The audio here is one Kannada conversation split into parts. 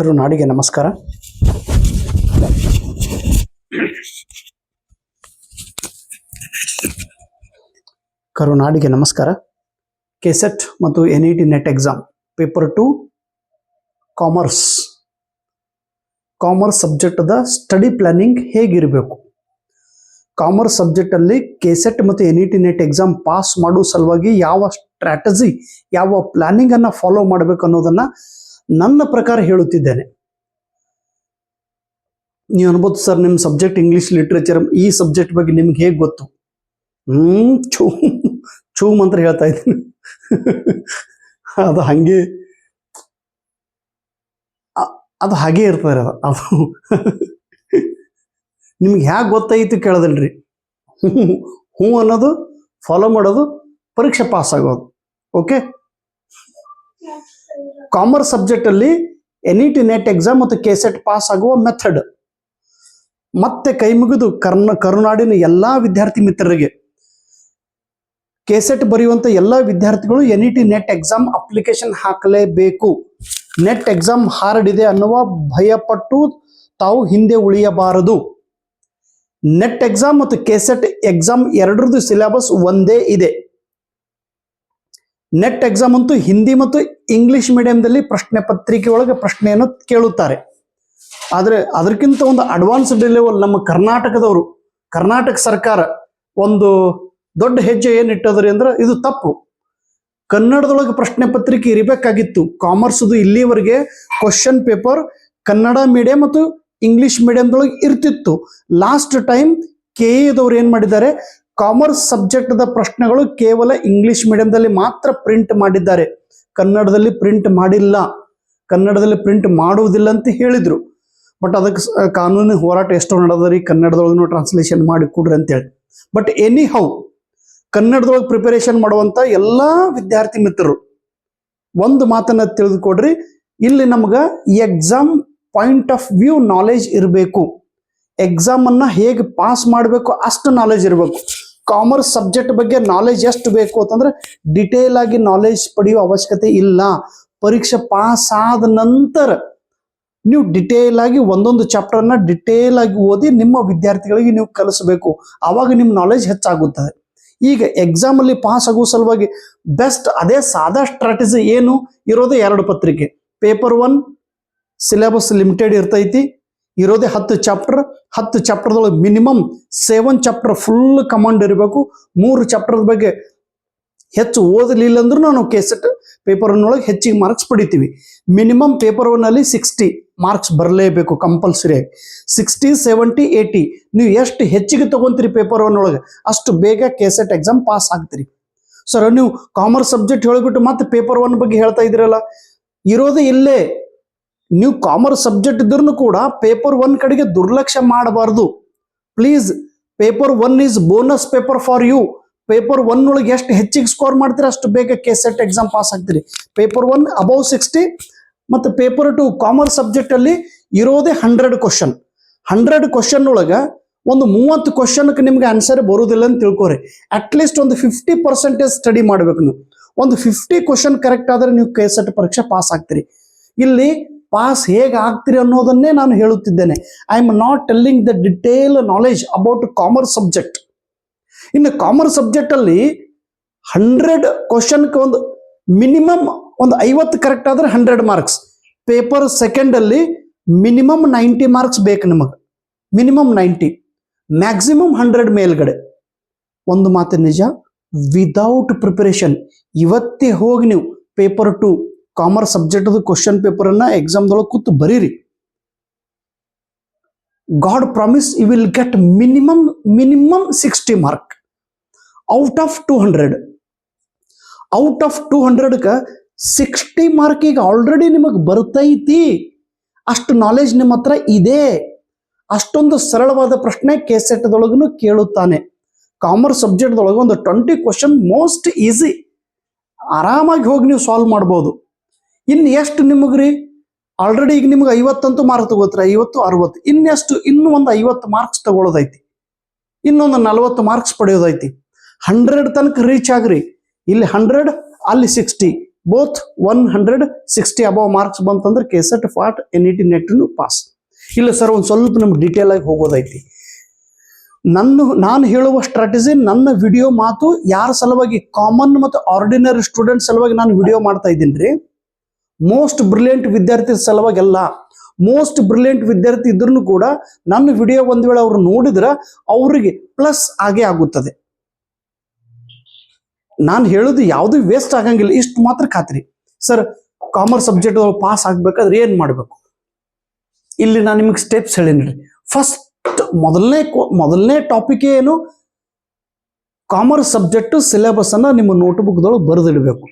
ಕರುನಾಡಿಗೆ ನಮಸ್ಕಾರ. ಕರುನಾಡಿಗೆ ನಮಸ್ಕಾರ. ಕೆಸೆಟ್ ಮತ್ತು N E T net exam, paper two, commerce. Commerce ಸಬ್ಜೆಕ್ಟದ study planning ಹೇಗಿರಬೇಕು? ಕಾಮರ್ಸ್ ಸಬ್ಜೆಕ್ಟಲ್ಲಿ ಕೆಸೆಟ್ ಮತ್ತು N E T net exam pass ಮಾಡೋ ಸಲುವಾಗಿ ಯಾವ ಸ್ಟ್ರಾಟಜಿ, ಯಾವ ಪ್ಲಾನಿಂಗನ್ನು ಫಾಲೋ ಮಾಡಬೇಕು ಅನ್ನೋದನ್ನು ನನ್ನ ಪ್ರಕಾರ ಹೇಳುತ್ತಿದ್ದೇನೆ. ನೀವು ಅನ್ಬೋದು ಸರ್, ನಿಮ್ಮ ಸಬ್ಜೆಕ್ಟ್ ಇಂಗ್ಲಿಷ್ ಲಿಟ್ರೇಚರ್ ಈ ಸಬ್ಜೆಕ್ಟ್ ಬಗ್ಗೆ ನಿಮ್ಗೆ ಹೇಗೆ ಗೊತ್ತು? ಹ್ಮ್ ಚೂ ಚೂ ಮಂತ್ರ ಹೇಳ್ತಾ ಇದ್ದೀನಿ. ಅದು ಹಾಗೆ ಅದು ಹಾಗೆ ಇರ್ತಾರೆ ಅದು ಅದು ನಿಮ್ಗೆ ಹ್ಯಾಗೆ ಗೊತ್ತಾಯಿತು ಕೇಳದಲ್ರಿ. ಹ್ಞೂ ಹ್ಞೂ ಅನ್ನೋದು ಫಾಲೋ ಮಾಡೋದು, ಪರೀಕ್ಷೆ ಪಾಸ್ ಆಗೋದು. Okay commerce ಸಬ್ಜೆಕ್ಟಲ್ಲಿ N E T net exam ಮತ್ತು ಕೆಸೆಟ್ ಪಾಸ್ ಆಗುವ ಮೆಥಡ್ ಮತ್ತೆ ಕೈ ಮುಗಿದು ಕರ್ನ, ಕರುನಾಡಿನ ಎಲ್ಲ ವಿದ್ಯಾರ್ಥಿ ಮಿತ್ರರಿಗೆ ಕೆಸೆಟ್ ಬರೆಯುವಂಥ ಎಲ್ಲ ವಿದ್ಯಾರ್ಥಿಗಳು N T net exam application ಹಾಕಲೇಬೇಕು. Net exam hard ಇದೆ ಅನ್ನುವ ಭಯಪಟ್ಟು ತಾವು ಹಿಂದೆ ಉಳಿಯಬಾರದು. ನೆಟ್ ಎಕ್ಸಾಮ್ ಮತ್ತು ಕೆಸೆಟ್ ಎಕ್ಸಾಮ್ ಎರಡರದ್ದು ಸಿಲೆಬಸ್ ಒಂದೇ ಇದೆ. ನೆಟ್ ಎಕ್ಸಾಮ್ ಅಂತೂ ಹಿಂದಿ ಮತ್ತು ಇಂಗ್ಲಿಷ್ ಮೀಡಿಯಂದಲ್ಲಿ ಪ್ರಶ್ನೆ ಪತ್ರಿಕೆ ಒಳಗೆ ಪ್ರಶ್ನೆಯನ್ನು ಕೇಳುತ್ತಾರೆ. ಆದರೆ ಅದಕ್ಕಿಂತ ಒಂದು ಅಡ್ವಾನ್ಸ್ಡ್ ಲೆವೆಲ್ ನಮ್ಮ ಕರ್ನಾಟಕದವರು, ಕರ್ನಾಟಕ ಸರ್ಕಾರ ಒಂದು ದೊಡ್ಡ ಹೆಜ್ಜೆ ಏನಿಟ್ಟದ್ರಿ ಅಂದ್ರೆ ಇದು ತಪ್ಪು. ಕನ್ನಡದೊಳಗೆ ಪ್ರಶ್ನೆ ಪತ್ರಿಕೆ ಇರಬೇಕಾಗಿತ್ತು. ಕಾಮರ್ಸ್ದು ಇಲ್ಲಿವರೆಗೆ ಕ್ವಶನ್ ಪೇಪರ್ ಕನ್ನಡ ಮೀಡಿಯಂ ಮತ್ತು ಇಂಗ್ಲಿಷ್ ಮೀಡಿಯಂದೊಳಗೆ ಇರ್ತಿತ್ತು. ಲಾಸ್ಟ್ ಟೈಮ್ ಕೆ ಎದವ್ರು ಏನು ಮಾಡಿದ್ದಾರೆ ಕಾಮರ್ಸ್ ಸಬ್ಜೆಕ್ಟ್ದ ಪ್ರಶ್ನೆಗಳು ಕೇವಲ ಇಂಗ್ಲಿಷ್ ಮೀಡಿಯಂದಲ್ಲಿ ಮಾತ್ರ ಪ್ರಿಂಟ್ ಮಾಡಿದ್ದಾರೆ. ಕನ್ನಡದಲ್ಲಿ ಪ್ರಿಂಟ್ ಮಾಡಿಲ್ಲ, ಕನ್ನಡದಲ್ಲಿ ಪ್ರಿಂಟ್ ಮಾಡುವುದಿಲ್ಲ ಅಂತ ಹೇಳಿದರು. ಬಟ್ ಅದಕ್ಕೆ ಕಾನೂನು ಹೋರಾಟ ಎಷ್ಟೋ ನಡೆದರಿ ಕನ್ನಡದೊಳಗೂ ಟ್ರಾನ್ಸ್ಲೇಷನ್ ಮಾಡಿ ಕೊಡ್ರಿ ಅಂತೇಳಿ ಬಟ್ ಎನಿ ಹೌ ಕನ್ನಡದೊಳಗೆ ಪ್ರಿಪರೇಷನ್ ಮಾಡುವಂಥ ಎಲ್ಲ ವಿದ್ಯಾರ್ಥಿ ಮಿತ್ರರು, ಒಂದು ಮಾತನ್ನ ತಿಳಿದುಕೊಡ್ರಿ. ಇಲ್ಲಿ ನಮ್ಗೆ exam point of view knowledge ಇರಬೇಕು. ಎಕ್ಸಾಮ್ ಅನ್ನ ಹೇಗೆ ಪಾಸ್ ಮಾಡಬೇಕು ಅಷ್ಟು ನಾಲೆಜ್ ಇರಬೇಕು. ಕಾಮರ್ಸ್ ಸಬ್ಜೆಕ್ಟ್ ಬಗ್ಗೆ ನಾಲೆಜ್ ಎಷ್ಟು ಬೇಕು ಅಂತಂದ್ರೆ ಡಿಟೇಲ್ ಆಗಿ ನಾಲೆಜ್ ಪಡೆಯುವ ಅವಶ್ಯಕತೆ ಇಲ್ಲ. ಪರೀಕ್ಷೆ ಪಾಸ್ ಆದ ನಂತರ ನೀವು ಡಿಟೇಲ್ ಆಗಿ ಒಂದೊಂದು ಚಾಪ್ಟರ್ನ ಡಿಟೇಲ್ ಆಗಿ ಓದಿ ನಿಮ್ಮ ವಿದ್ಯಾರ್ಥಿಗಳಿಗೆ ನೀವು ಕಲಿಸಬೇಕು. ಆವಾಗ ನಿಮ್ಮ ನಾಲೆಜ್ ಹೆಚ್ಚಾಗುತ್ತದೆ. ಈಗ ಎಕ್ಸಾಮ್ ಅಲ್ಲಿ ಪಾಸ್ ಆಗೋ ಸಲುವಾಗಿ ಬೆಸ್ಟ್ ಅದೇ ಸಾದಾ ಸ್ಟ್ರಾಟಜಿ ಏನು? ಇರೋದೇ ಎರಡು ಪತ್ರಿಕೆ. ಪೇಪರ್ ಒನ್ ಸಿಲೆಬಸ್ ಲಿಮಿಟೆಡ್ ಇರ್ತೈತಿ. ಇರೋದೇ ಹತ್ತು ಚಾಪ್ಟರ್ ಹತ್ತು ಚಾಪ್ಟರ್ದೊಳಗೆ minimum seven chapter full command ಇರಬೇಕು. ಮೂರು ಚಾಪ್ಟರ್ ಬಗ್ಗೆ ಹೆಚ್ಚು ಓದಲಿಲ್ಲ ಅಂದ್ರೂ ನಾವು ಕೆಸೆಟ್ ಪೇಪರ್ ಒಳಗೆ ಹೆಚ್ಚಿಗೆ ಮಾರ್ಕ್ಸ್ ಪಡಿತೀವಿ. ಮಿನಿಮಮ್ ಪೇಪರ್ ಒನ್ನಲ್ಲಿ ಸಿಕ್ಸ್ಟಿ ಮಾರ್ಕ್ಸ್ ಬರಲೇಬೇಕು ಕಂಪಲ್ಸರಿಯಾಗಿ ಸಿಕ್ಸ್ಟಿ ಸೆವೆಂಟಿ ಏಯ್ಟಿ ನೀವು ಎಷ್ಟು ಹೆಚ್ಚಿಗೆ ತಗೊಂತೀರಿ ಪೇಪರ್ ಒನ್ ಒಳಗೆ ಅಷ್ಟು ಬೇಗ ಕೆಸೆಟ್ ಎಕ್ಸಾಮ್ ಪಾಸ್ ಆಗ್ತೀರಿ. ಸರ್ ನೀವು ಕಾಮರ್ಸ್ ಸಬ್ಜೆಕ್ಟ್ ಹೇಳಿಬಿಟ್ಟು ಮತ್ತೆ ಪೇಪರ್ ಒನ್ ಬಗ್ಗೆ ಹೇಳ್ತಾ ಇದ್ದೀರಲ್ಲ, ಇರೋದೇ ಇಲ್ಲೇ ನೀವು ಕಾಮರ್ಸ್ ಸಬ್ಜೆಕ್ಟ್ ಇದ್ರೂ ಕೂಡ ಪೇಪರ್ ಒನ್ ಕಡೆಗೆ ದುರ್ಲಕ್ಷ್ಯ ಮಾಡಬಾರ್ದು. Please paper one is bonus paper for you paper one ಒಳಗೆ ಎಷ್ಟು ಹೆಚ್ಚಿಗೆ ಸ್ಕೋರ್ ಮಾಡ್ತೀರಿ ಅಷ್ಟು ಬೇಗ ಕೆ ಸೆಟ್ ಎಕ್ಸಾಮ್ ಪಾಸ್ ಆಗ್ತೀರಿ. ಪೇಪರ್ ಒನ್ ಅಬೌವ್ ಸಿಕ್ಸ್ಟಿ ಮತ್ತು ಪೇಪರ್ ಟು ಕಾಮರ್ಸ್ ಸಬ್ಜೆಕ್ಟ್ ಅಲ್ಲಿ ಇರೋದೇ ಹಂಡ್ರೆಡ್ ಕ್ವಶನ್ ಹಂಡ್ರೆಡ್ ಕ್ವಶನ್ ಒಳಗೆ ಒಂದು ಮೂವತ್ತು ಕ್ವಶನ್ಗೆ ನಿಮ್ಗೆ ಆನ್ಸರ್ ಬರುವುದಿಲ್ಲ ಅಂತ ತಿಳ್ಕೊರಿ. ಅಟ್ಲೀಸ್ಟ್ ಒಂದು ಫಿಫ್ಟಿ ಪರ್ಸೆಂಟೇಜ್ ಸ್ಟಡಿ ಮಾಡ್ಬೇಕು ನೀವು. ಒಂದು ಫಿಫ್ಟಿ ಕ್ವಶನ್ ಕರೆಕ್ಟ್ ಆದ್ರೆ ನೀವು ಕೆ ಸೆಟ್ ಪರೀಕ್ಷೆ ಪಾಸ್ ಆಗ್ತೀರಿ. ಇಲ್ಲಿ ಪಾಸ್ ಹೇಗೆ ಆಗ್ತೀರಿ ಅನ್ನೋದನ್ನೇ ನಾನು ಹೇಳುತ್ತಿದ್ದೇನೆ. I am not telling the detail knowledge about commerce subject ಇನ್ನು ಕಾಮರ್ಸ್ ಸಬ್ಜೆಕ್ಟಲ್ಲಿ ಹಂಡ್ರೆಡ್ ಕ್ವಶನ್ಗೆ ಒಂದು ಮಿನಿಮಮ್ ಒಂದು ಐವತ್ತು ಕರೆಕ್ಟ್ ಆದ್ರೆ ಹಂಡ್ರೆಡ್ ಮಾರ್ಕ್ಸ್ ಪೇಪರ್ ಸೆಕೆಂಡಲ್ಲಿ ಮಿನಿಮಮ್ ನೈಂಟಿ ಮಾರ್ಕ್ಸ್ ಬೇಕು ನಿಮಗೆ. ಮಿನಿಮಮ್ ನೈಂಟಿ ಮ್ಯಾಕ್ಸಿಮಮ್ ಹಂಡ್ರೆಡ್ ಮೇಲ್ಗಡೆ. ಒಂದು ಮಾತು ನಿಜ? ವಿದೌಟ್ ಪ್ರಿಪರೇಷನ್ ಇವತ್ತೇ ಹೋಗಿ ನೀವು ಪೇಪರ್ ಟು ಕಾಮರ್ಸ್ ಸಬ್ಜೆಕ್ಟ್ದು ಕ್ವಶನ್ ಪೇಪರನ್ನು ಎಕ್ಸಾಮ್ದೊಳಗೆ ಕೂತು ಬರೀರಿ. God promise you will get minimum minimum sixty mark out of two hundred out of two ಹಂಡ್ರೆಡ್ಗೆ sixty mark ಈಗ ಆಲ್ರೆಡಿ ನಿಮಗೆ ಬರ್ತೈತಿ. ಅಷ್ಟು ನಾಲೆಜ್ ನಿಮ್ಮ ಹತ್ರ ಇದೆ. ಅಷ್ಟೊಂದು ಸರಳವಾದ ಪ್ರಶ್ನೆ ಕೆಸೆಟ್ ದೊಳಗನು ಕೇಳುತ್ತಾನೆ. ಕಾಮರ್ಸ್ ಸಬ್ಜೆಕ್ಟ್ದೊಳಗೆ ಒಂದು ಟ್ವೆಂಟಿ ಕ್ವಶನ್ ಮೋಸ್ಟ್ ಈಸಿ ಆರಾಮಾಗಿ ಹೋಗಿ ನೀವು ಸಾಲ್ವ್ ಮಾಡ್ಬೋದು. ಇನ್ನು ಎಷ್ಟು ರೀ ಆಲ್ರೆಡಿ ಈಗ ನಿಮ್ಗೆ ಐವತ್ತಂತೂ ಮಾರ್ಕ್ ತಗೋತ್ರಿ, ಐವತ್ತು, ಅರವತ್ತು. ಇನ್ನೆಷ್ಟು? ಇನ್ನೂ ಒಂದು ಐವತ್ತು ಮಾರ್ಕ್ಸ್ ತಗೊಳ್ಳೋದೈತಿ ಇನ್ನೊಂದು ನಲವತ್ತು ಮಾರ್ಕ್ಸ್ ಪಡೆಯೋದೈತಿ. ಹಂಡ್ರೆಡ್ ತನಕ ರೀಚ್ ಆಗ್ರಿ. ಇಲ್ಲಿ ಹಂಡ್ರೆಡ್ ಅಲ್ಲಿ sixty both one hundred sixty above marks ಬಂತಂದ್ರೆ ಕೆಸೆಟ್ ಫಾಟ್ ಎನ್ ಇ ಟಿ ನೆಟ್ನು ಪಾಸ್ ಇಲ್ಲ ಸರ್ ಒಂದು ಸ್ವಲ್ಪ ನಿಮ್ಗೆ ಡೀಟೇಲ್ ಆಗಿ ಹೋಗೋದೈತಿ. ನನ್ನ, ನಾನು ಹೇಳುವ ಸ್ಟ್ರಾಟಜಿ ನನ್ನ ವಿಡಿಯೋ ಮಾತು ಯಾರ ಸಲುವಾಗಿ ಕಾಮನ್ ಮತ್ತು ಆರ್ಡಿನರಿ ಸ್ಟೂಡೆಂಟ್ ಸಲುವಾಗಿ ನಾನು ವಿಡಿಯೋ ಮಾಡ್ತಾ ಇದ್ದೀನಿ ರೀ. ಮೋಸ್ಟ್ ಬ್ರಿಲಿಯಂಟ್ ವಿದ್ಯಾರ್ಥಿ ಸಲುವಾಗೆಲ್ಲ ಮೋಸ್ಟ್ ಬ್ರಿಲಿಯಂಟ್ ವಿದ್ಯಾರ್ಥಿ ಇದ್ರೂ ಕೂಡ ನನ್ನ ವಿಡಿಯೋ ಒಂದು ವೇಳೆ ಅವ್ರು ನೋಡಿದ್ರೆ ಅವರಿಗೆ ಪ್ಲಸ್ ಆಗೇ ಆಗುತ್ತದೆ. ನಾನು ಹೇಳೋದು ಯಾವುದು ವೇಸ್ಟ್ ಆಗಂಗಿಲ್ಲ, ಇಷ್ಟು ಮಾತ್ರ ಖಾತ್ರಿ. ಸರ್ ಕಾಮರ್ಸ್ ಸಬ್ಜೆಕ್ಟ್ ಪಾಸ್ ಆಗ್ಬೇಕಾದ್ರೆ ಏನ್ ಮಾಡಬೇಕು? ಇಲ್ಲಿ ನಾನು ನಿಮಗೆ ಸ್ಟೆಪ್ಸ್ ಹೇಳೀನಿ ಫಸ್ಟ್ ಮೊದಲನೇ ಮೊದಲನೇ ಟಾಪಿಕ್ ಏನು? ಕಾಮರ್ಸ್ ಸಬ್ಜೆಕ್ಟ್ ಸಿಲೆಬಸ್ ಅನ್ನ ನಿಮ್ಮ ನೋಟ್ಬುಕ್ದೊಳಗೆ ಬರೆದಿಡಬೇಕು.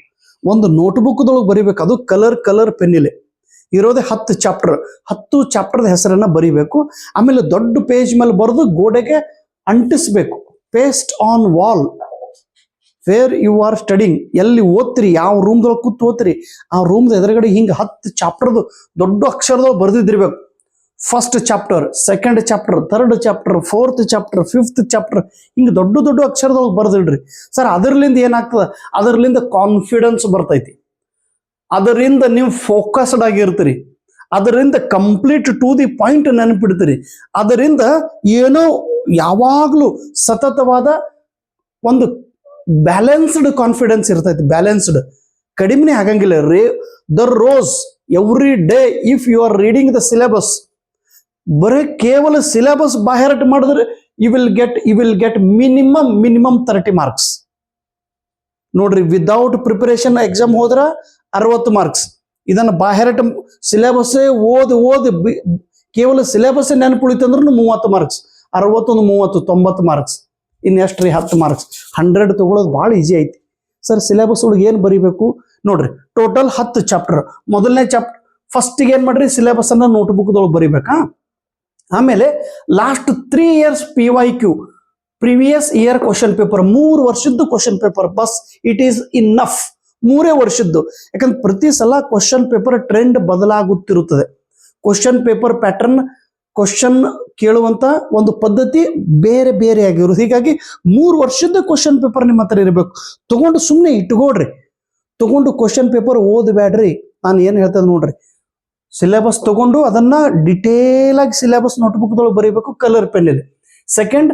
ಒಂದು ನೋಟ್ಬುಕ್ದೊಳಗೆ ಬರಿಬೇಕು. ಅದು ಕಲರ್ ಕಲರ್ ಪೆನ್ನಿಲೆ ಇರೋದೇ ಹತ್ತು ಚಾಪ್ಟರ್ ಹತ್ತು ಚಾಪ್ಟರ್ದ ಹೆಸರನ್ನ ಬರಿಬೇಕು. ಆಮೇಲೆ ದೊಡ್ಡ ಪೇಜ್ ಮೇಲೆ ಬರೆದು ಗೋಡೆಗೆ ಅಂಟಿಸ್ಬೇಕು. Paste on wall where you are studying ಎಲ್ಲಿ ಓದ್ತಿರಿ? ಯಾವ ರೂಮ್ದೊಳಗೆ ಕೂತ್ ಓದ್ತಿರಿ? ಆ ರೂಮ್ದ ಎದುರುಗಡೆ ಹಿಂಗೆ ಹತ್ತು ಚಾಪ್ಟರ್ದು ದೊಡ್ಡ ಅಕ್ಷರದೊಳಗೆ ಬರೆದಿದ್ದಿರ್ಬೇಕು. First chapter second chapter third chapter fourth chapter fifth chapter ಹಿಂಗೆ ದೊಡ್ಡ ದೊಡ್ಡ ಅಕ್ಷರದೊಳಗೆ ಬರೆದಿಡ್ರಿ. ಸರ್ ಅದರ್ಲಿಂದ ಏನಾಗ್ತದ? ಅದರ್ಲಿಂದ ಕಾನ್ಫಿಡೆನ್ಸ್ ಬರ್ತೈತಿ. ಅದರಿಂದ ನೀವು ಫೋಕಸ್ಡ್ ಆಗಿರ್ತೀರಿ. ಅದರಿಂದ ಕಂಪ್ಲೀಟ್ ಟು ದಿ ಪಾಯಿಂಟ್ ನೆನಪಿಡ್ತೀರಿ. ಅದರಿಂದ ಏನೋ ಯಾವಾಗಲೂ ಸತತವಾದ ಒಂದು ಬ್ಯಾಲೆನ್ಸ್ಡ್ ಕಾನ್ಫಿಡೆನ್ಸ್ ಇರ್ತೈತಿ. ಬ್ಯಾಲೆನ್ಸ್ಡ್ ಕಡಿಮೆ ಆಗಂಗಿಲ್ಲ. Ray the rose every day if you are reading the syllabus ಬರೀ ಕೇವಲ ಸಿಲೆಬಸ್ ಬಾಹ್ಯಾರಟ್ ಮಾಡಿದ್ರೆ you will get you will get minimum minimum thirty marks ನೋಡ್ರಿ ವಿದೌಟ್ ಪ್ರಿಪರೇಷನ್ ಎಕ್ಸಾಮ್ ಹೋದ್ರ ಅರವತ್ತು ಮಾರ್ಕ್ಸ್ ಇದನ್ನ ಬಾಹ್ಯಾರಟ್ ಸಿಲೆಬಸ್ಸೇ ಓದಿ ಓದಿ ಕೇವಲ ಸಿಲೆಬಸ್ ನೆನಪುಳಿತಂದ್ರೂ ಮೂವತ್ತು ಮಾರ್ಕ್ಸ್ ಅರವತ್ತೊಂದು, ಮೂವತ್ತು, ತೊಂಬತ್ತು ಮಾರ್ಕ್ಸ್ ಇನ್ನೆಷ್ಟು ರೀ? ಹತ್ತು ಮಾರ್ಕ್ಸ್ ಹಂಡ್ರೆಡ್ ತಗೊಳ್ಳೋದು ಭಾಳ ಈಸಿ ಐತಿ. ಸರ್ ಸಿಲೆಬಸ್ ಒಳಗೆ ಏನು ಬರಿಬೇಕು? ನೋಡ್ರಿ ಟೋಟಲ್ ಹತ್ತು ಚಾಪ್ಟರ್ ಮೊದಲನೇ ಚಾಪ್ಟರ್ ಫಸ್ಟಿಗೆ ಏನು ಮಾಡ್ರಿ? ಸಿಲೆಬಸ್ ಅನ್ನ ನೋಟ್ಬುಕ್ದೊಳಗೆ ಬರಿಬೇಕಾ? ಆಮೇಲೆ last three years P Y Q previous year question paper ಮೂರು ವರ್ಷದ್ದು ಕ್ವಶನ್ ಪೇಪರ್ ಬಸ್ ಇಟ್ ಈಸ್ ಇನ್ನಫ್ ಮೂರೇ ವರ್ಷದ್ದು. ಯಾಕಂದ್ರೆ ಪ್ರತಿ ಸಲ ಕ್ವಶನ್ ಪೇಪರ್ ಟ್ರೆಂಡ್ ಬದಲಾಗುತ್ತಿರುತ್ತದೆ. ಕ್ವಶನ್ ಪೇಪರ್ ಪ್ಯಾಟರ್ನ್ ಕ್ವಶನ್ ಕೇಳುವಂತ ಒಂದು ಪದ್ಧತಿ ಬೇರೆ ಬೇರೆ ಆಗಿರೋದು. ಹೀಗಾಗಿ ಮೂರು ವರ್ಷದ ಕ್ವಶನ್ ಪೇಪರ್ ನಿಮ್ಮ ಹತ್ರ ಇರಬೇಕು. ತಗೊಂಡು ಸುಮ್ಮನೆ ಇಟ್ಕೊಡ್ರಿ ತಗೊಂಡು ಕ್ವಶನ್ ಪೇಪರ್ ಓದಬೇಡ್ರಿ. ನಾನು ಏನು ಹೇಳ್ತೇನೆ ನೋಡ್ರಿ. ಸಿಲೆಬಸ್ ತಗೊಂಡು ಅದನ್ನ ಡಿಟೇಲ್ ಆಗಿ ಸಿಲೆಬಸ್ ನೋಟ್ಬುಕ್ದೊಳಗೆ ಬರೀಬೇಕು ಕಲರ್ ಪೆನ್ನಲ್ಲಿ ಸೆಕೆಂಡ್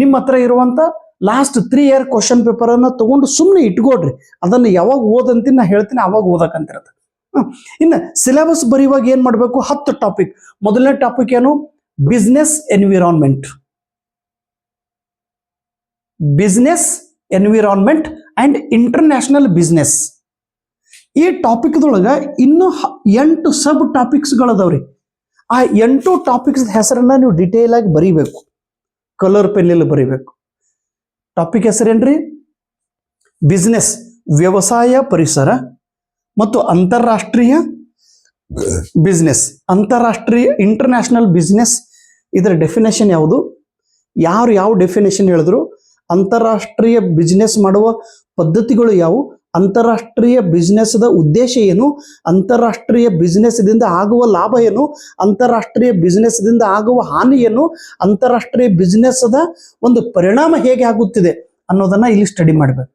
ನಿಮ್ಮ ಹತ್ರ ಇರುವಂತ last three year question paper ಅನ್ನ ತಗೊಂಡು ಸುಮ್ಮನೆ ಇಟ್ಕೊಡ್ರಿ. ಅದನ್ನ ಯಾವಾಗ ಓದಂತೀನಿ ನಾ ಹೇಳ್ತೀನಿ ಅವಾಗ ಓದಕ್ಕಂತಿರತ್ತೆ ಇನ್ನು ಸಿಲೆಬಸ್ ಬರೆಯುವಾಗ ಏನ್ ಮಾಡಬೇಕು? ಹತ್ತು ಟಾಪಿಕ್ ಮೊದಲನೇ ಟಾಪಿಕ್ ಏನು? Business environment business environment and international business ಈ ಟಾಪಿಕ್ದೊಳಗ ಇನ್ನೂ ಎಂಟು ಸಬ್ ಟಾಪಿಕ್ಸ್ಗಳದಾವ್ರಿ ಆ ಎಂಟು ಟಾಪಿಕ್ಸ್ ಹೆಸರನ್ನ ನೀವು ಡಿಟೇಲ್ ಆಗಿ ಬರೀಬೇಕು. ಕಲರ್ ಪೆನ್ನಲ್ಲಿ ಬರೀಬೇಕು. ಟಾಪಿಕ್ ಹೆಸರೇನ್ರಿ? ಬಿಸ್ನೆಸ್ ವ್ಯವಸಾಯ ಪರಿಸರ ಮತ್ತು ಅಂತಾರಾಷ್ಟ್ರೀಯ ಬಿಸ್ನೆಸ್ ಅಂತಾರಾಷ್ಟ್ರೀಯ ಇಂಟರ್ನ್ಯಾಷನಲ್ ಬಿಸ್ನೆಸ್ ಇದರ ಡೆಫಿನೇಷನ್ ಯಾವುದು? ಯಾರು ಯಾವ ಡೆಫಿನೇಷನ್ ಹೇಳಿದ್ರು? ಅಂತಾರಾಷ್ಟ್ರೀಯ ಬಿಸ್ನೆಸ್ ಮಾಡುವ ಪದ್ಧತಿಗಳು ಯಾವುವು ಅಂತಾರಾಷ್ಟ್ರೀಯ ಬಿಸ್ನೆಸ್ದ ಉದ್ದೇಶ ಏನು? ಅಂತಾರಾಷ್ಟ್ರೀಯ ಬಿಸ್ನೆಸ್ದಿಂದ ಆಗುವ ಲಾಭ ಏನು? ಅಂತಾರಾಷ್ಟ್ರೀಯ ಬಿಸ್ನೆಸ್ದಿಂದ ಆಗುವ ಹಾನಿ ಏನು? ಅಂತಾರಾಷ್ಟ್ರೀಯ ಬಿಸ್ನೆಸ್ದ ಒಂದು ಪರಿಣಾಮ ಹೇಗೆ ಆಗುತ್ತಿದೆ ಅನ್ನೋದನ್ನ ಇಲ್ಲಿ ಸ್ಟಡಿ ಮಾಡಬೇಕು.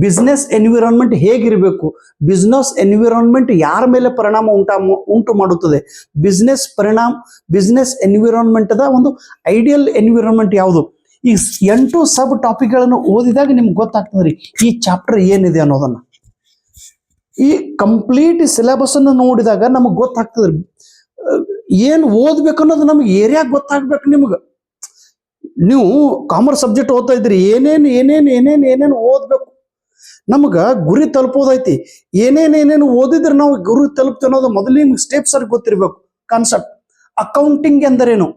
ಬಿಸ್ನೆಸ್ ಎನ್ವಿರಾನ್ಮೆಂಟ್ ಹೇಗಿರಬೇಕು? ಬಿಸ್ನೆಸ್ ಎನ್ವಿರಾನ್ಮೆಂಟ್ ಯಾರ ಮೇಲೆ ಪರಿಣಾಮ ಉಂಟಾ ಉಂಟು ಮಾಡುತ್ತದೆ? ಬಿಸ್ನೆಸ್ ಪರಿಣಾಮ ಬಿಸ್ನೆಸ್ ಎನ್ವಿರಾನ್ಮೆಂಟ್ದ ಒಂದು ಐಡಿಯಲ್ ಎನ್ವಿರಾನ್ಮೆಂಟ್ ಯಾವುದು? ಈ ಎಂಟು ಸಬ್ ಟಾಪಿಕ್ಗಳನ್ನು ಓದಿದಾಗ ನಿಮ್ಗೆ ಗೊತ್ತಾಗ್ತದೆ ರೀ ಈ ಚಾಪ್ಟರ್ ಏನಿದೆ ಅನ್ನೋದನ್ನ. ಈ ಕಂಪ್ಲೀಟ್ ಸಿಲೆಬಸ್ ಅನ್ನು ನೋಡಿದಾಗ ನಮಗೆ ಗೊತ್ತಾಗ್ತದೆ ರೀ ಏನು ಓದ್ಬೇಕು ಅನ್ನೋದು ನಮ್ಗೆ ಏರಿಯಾ ಗೊತ್ತಾಗ್ಬೇಕು ನಿಮ್ಗೆ. ನೀವು ಕಾಮರ್ಸ್ ಸಬ್ಜೆಕ್ಟ್ ಓದ್ತಾ ಇದ್ರಿ ಏನೇನು ಏನೇನು ಏನೇನು ಏನೇನು ಓದ್ಬೇಕು? ನಮ್ಗೆ ಗುರಿ ತಲುಪೋದೈತಿ. ಏನೇನು ಏನೇನು ಓದಿದ್ರೆ ನಾವು ಗುರಿ ತಲುಪ್ತೀವಿ ಅನ್ನೋದು ಮೊದಲಿನ ಸ್ಟೆಪ್ಸ್ ಅವ್ರಿಗೆ ಗೊತ್ತಿರಬೇಕು. ಕಾನ್ಸೆಪ್ಟ್ ಅಕೌಂಟಿಂಗ್ ಎಂದರೇನು?